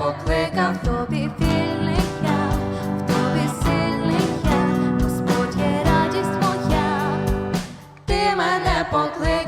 Покликав тобі вільний я, в тобі сильний я, Господь є радість моя, ти мене покликав.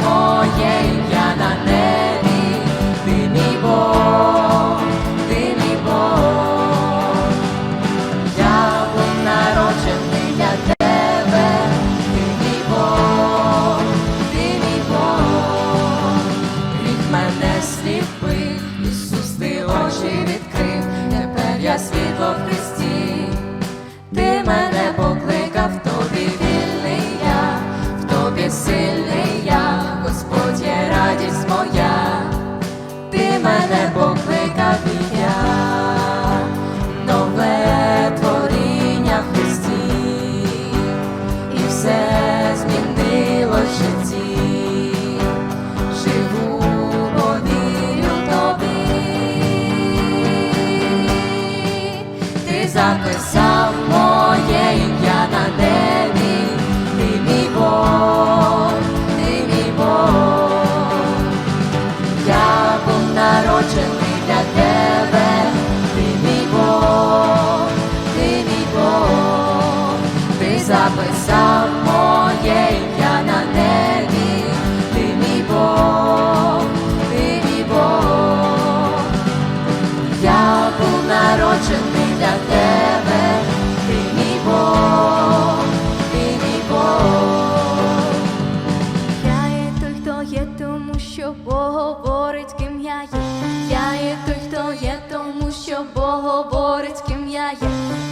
Моє ім'я на небі, ти мій Бог, ти мій Бог. Я був народжений для тебе, ти мій Бог, ти мій Бог, гріх мене сліпив, Ісус, ти очі відкрив, тепер я світло в тобі сильний я, Господь є радість моя, ти мене покликав і нове творіння в Христі, і все змінило в живу, повірю тобі, ти записав народжений для тебе, ти мій Бог, ти мій Бог. Я є той, хто є, тому що Бог говорить, ким я є. Я є той, хто є, тому що Бог говорить, ким я є.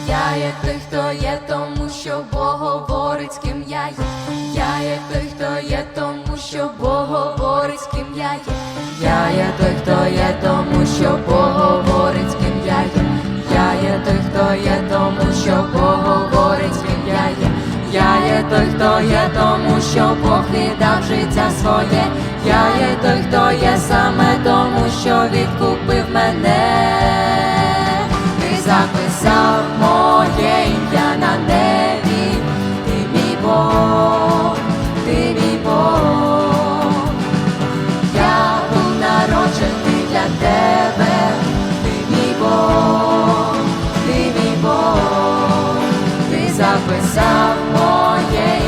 Я є той, хто є, тому що Бог говорить, ким я є. Я є той, хто є, тому що Бог говорить, ким я є. Я є той, хто є, тому що Бог що Бог говорить, ким я є. Я є той, хто є, тому що Бог віддав життя своє. Я є той, хто є саме тому, що відкупив мене. more, yeah.